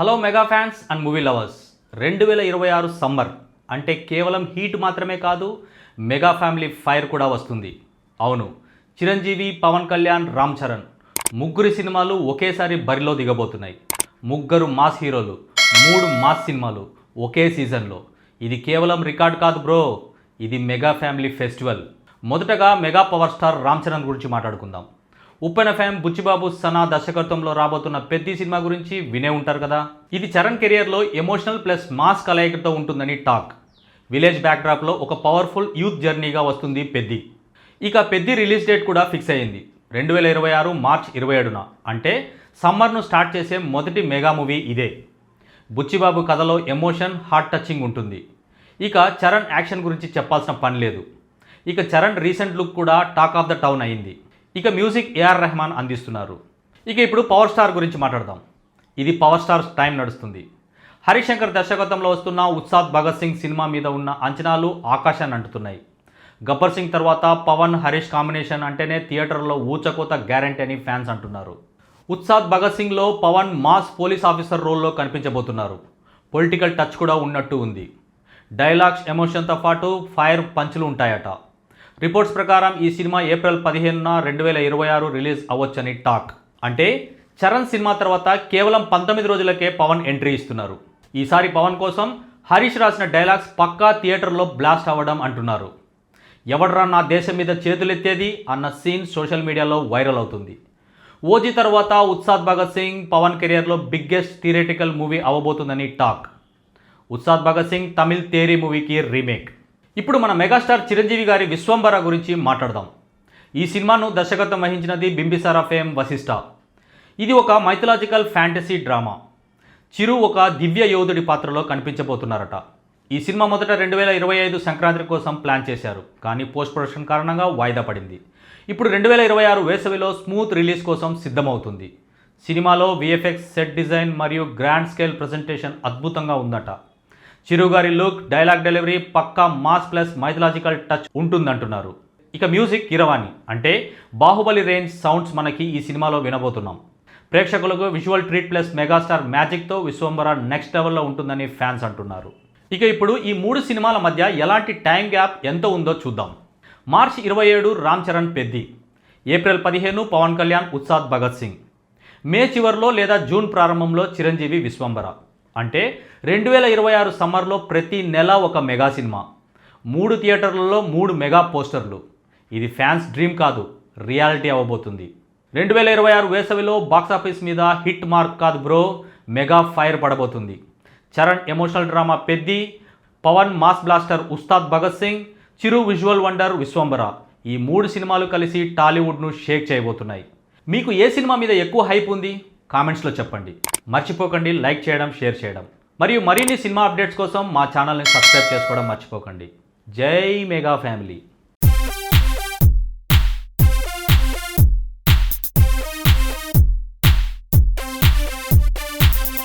Hello mega fans and movie lovers. రెండు వేల ఇరవై ఆరు సమ్మర్ అంటే కేవలం హీట్ మాత్రమే కాదు మెగా ఫ్యామిలీ ఫైర్ కూడా వస్తుంది. అవును చిరంజీవి పవన్ కళ్యాణ్ రామ్ చరణ్ ముగ్గురి సినిమాలు ఒకేసారి బరిలో దిగబోతున్నాయి. ముగ్గురు మాస్ హీరోలు మూడు మాస్ సినిమాలు ఒకే సీజన్లో. ఇది కేవలం రికార్డ్ కాదు బ్రో ఇది మెగా ఫ్యామిలీ ఫెస్టివల్. మొదటగా mega power star Ram Charan గురించి మాట్లాడుకుందాం. ఉప్పెన ఫ్యామ్ బుచ్చిబాబు సనా దర్శకత్వంలో రాబోతున్న పెద్ద సినిమా గురించి వినే ఉంటారు కదా? ఇది చరణ్ కెరియర్లో ఎమోషనల్ ప్లస్ మాస్ కలయికతో ఉంటుందని టాక్. విలేజ్ బ్యాక్డ్రాప్లో ఒక పవర్ఫుల్ యూత్ జర్నీగా వస్తుంది పెద్ది. ఇక పెద్ది రిలీజ్ డేట్ కూడా ఫిక్స్ అయ్యింది. రెండు వేల ఇరవై ఆరు మార్చ్ ఇరవై ఏడున. అంటే సమ్మర్ను స్టార్ట్ చేసే మొదటి మెగా మూవీ ఇదే. బుచ్చిబాబు కథలో ఎమోషన్ హార్ట్ టచింగ్ ఉంటుంది. ఇక చరణ్ యాక్షన్ గురించి చెప్పాల్సిన పని లేదు. ఇక చరణ్ రీసెంట్ లుక్ కూడా టాక్ ఆఫ్ ద టౌన్ అయింది. ఇక మ్యూజిక్ ఏఆర్ రెహమాన్ అందిస్తున్నారు. ఇక ఇప్పుడు పవర్ స్టార్ గురించి మాట్లాడదాం. ఇది పవర్ స్టార్ టైం నడుస్తుంది. హరిశంకర్ దర్శకత్వంలో వస్తున్న ఉత్సాద్ భగత్ సింగ్ సినిమా మీద ఉన్న అంచనాలు ఆకాశాన్ని అంటుతున్నాయి. గబ్బర్ సింగ్ తర్వాత పవన్ హరీష్ కాంబినేషన్ అంటేనే థియేటర్లో ఊచకోత గ్యారంటీ అని ఫ్యాన్స్ అంటున్నారు. ఉత్సాద్ భగత్ సింగ్లో పవన్ మాస్ పోలీస్ ఆఫీసర్ రోల్లో కనిపించబోతున్నారు. పొలిటికల్ టచ్ కూడా ఉన్నట్టు ఉంది. డైలాగ్స్ ఎమోషన్తో పాటు ఫైర్ పంచులు ఉంటాయట. రిపోర్ట్స్ ప్రకారం ఈ సినిమా ఏప్రిల్ పదిహేనున రెండు వేల ఇరవై ఆరు రిలీజ్ అవ్వచ్చని టాక్. అంటే చరణ్ సినిమా తర్వాత కేవలం పంతొమ్మిది రోజులకే పవన్ ఎంట్రీ ఇస్తున్నారు. ఈసారి పవన్ కోసం హరీష్ రాసిన డైలాగ్స్ పక్కా థియేటర్లో బ్లాస్ట్ అవ్వడం అంటున్నారు. ఎవడరా నా దేశం మీద చేతులెత్తేది అన్న సీన్ సోషల్ మీడియాలో వైరల్ అవుతుంది. ఓజీ తర్వాత ఉత్సాద్ భగత్ సింగ్ పవన్ కెరియర్లో బిగ్గెస్ట్ థియరేటికల్ మూవీ అవ్వబోతుందని టాక్. ఉత్సాద్ భగత్ సింగ్ తమిళ్ తేరీ మూవీకి రీమేక్. ఇప్పుడు మన మెగాస్టార్ చిరంజీవి గారి విశ్వంబర గురించి మాట్లాడదాం. ఈ సినిమాను దర్శకత్వం వహించినది బింబిసారా ఫేమ్ వశిష్ఠ ఇది ఒక మైథలాజికల్ ఫ్యాంటసీ డ్రామా. చిరు ఒక దివ్య యోధుడి పాత్రలో కనిపించబోతున్నారట. ఈ సినిమా మొదట రెండు వేల ఇరవై ఐదు సంక్రాంతి కోసం ప్లాన్ చేశారు. కానీ పోస్ట్ ప్రొడక్షన్ కారణంగా వాయిదా పడింది. ఇప్పుడు రెండు వేల ఇరవై ఆరు వేసవిలో స్మూత్ రిలీజ్ కోసం సిద్ధమవుతుంది. సినిమాలో విఎఫ్ఎక్స్ సెట్ డిజైన్ మరియు గ్రాండ్ స్కేల్ ప్రజెంటేషన్ అద్భుతంగా ఉందట. చిరుగారి లుక్ డైలాగ్ డెలివరీ పక్కా మాస్ ప్లస్ మైథలాజికల్ టచ్ ఉంటుందంటున్నారు. ఇక మ్యూజిక్ కిరవాణి అంటే బాహుబలి రేంజ్ సౌండ్స్ మనకి ఈ సినిమాలో వినబోతున్నాం. ప్రేక్షకులకు విజువల్ ట్రీట్ ప్లస్ మెగాస్టార్ మ్యాజిక్తో విశ్వంబర నెక్స్ట్ లెవెల్లో ఉంటుందని ఫ్యాన్స్ అంటున్నారు. ఇక ఇప్పుడు ఈ మూడు సినిమాల మధ్య ఎలాంటి టైం గ్యాప్ ఎంత ఉందో చూద్దాం. మార్చి ఇరవై ఏడు రామ్ చరణ్ పెద్ది. ఏప్రిల్ పదిహేను పవన్ కళ్యాణ్ ఉత్సాద్ భగత్ సింగ్. మే చివరిలో లేదా జూన్ ప్రారంభంలో చిరంజీవి విశ్వంబర అంటే రెండు వేల ఇరవై ఆరు సమ్మర్లో ప్రతి నెల ఒక మెగా సినిమా. మూడు థియేటర్లలో మూడు మెగా పోస్టర్లు. ఇది ఫ్యాన్స్ డ్రీమ్ కాదు రియాలిటీ అవ్వబోతుంది. రెండు వేల ఇరవై ఆరు వేసవిలో బాక్సాఫీస్ మీద హిట్ మార్క్ కాదు bro mega fire పడబోతుంది. Charan emotional drama Peddi Pawan mass blaster Ustaad Bhagat Singh Chiru visual wonder Vishwambhara. ఈ మూడు సినిమాలు కలిసి టాలీవుడ్ను షేక్ చేయబోతున్నాయి. మీకు ఏ సినిమా మీద ఎక్కువ హైప్ ఉంది? కామెంట్స్లో చెప్పండి. మర్చిపోకండి లైక్ చేయడం షేర్ చేయడం. మరియు మరిన్ని సినిమా అప్డేట్స్ కోసం మా ఛానల్ని సబ్స్క్రైబ్ చేసుకోవడం మర్చిపోకండి. జై మెగా ఫ్యామిలీ.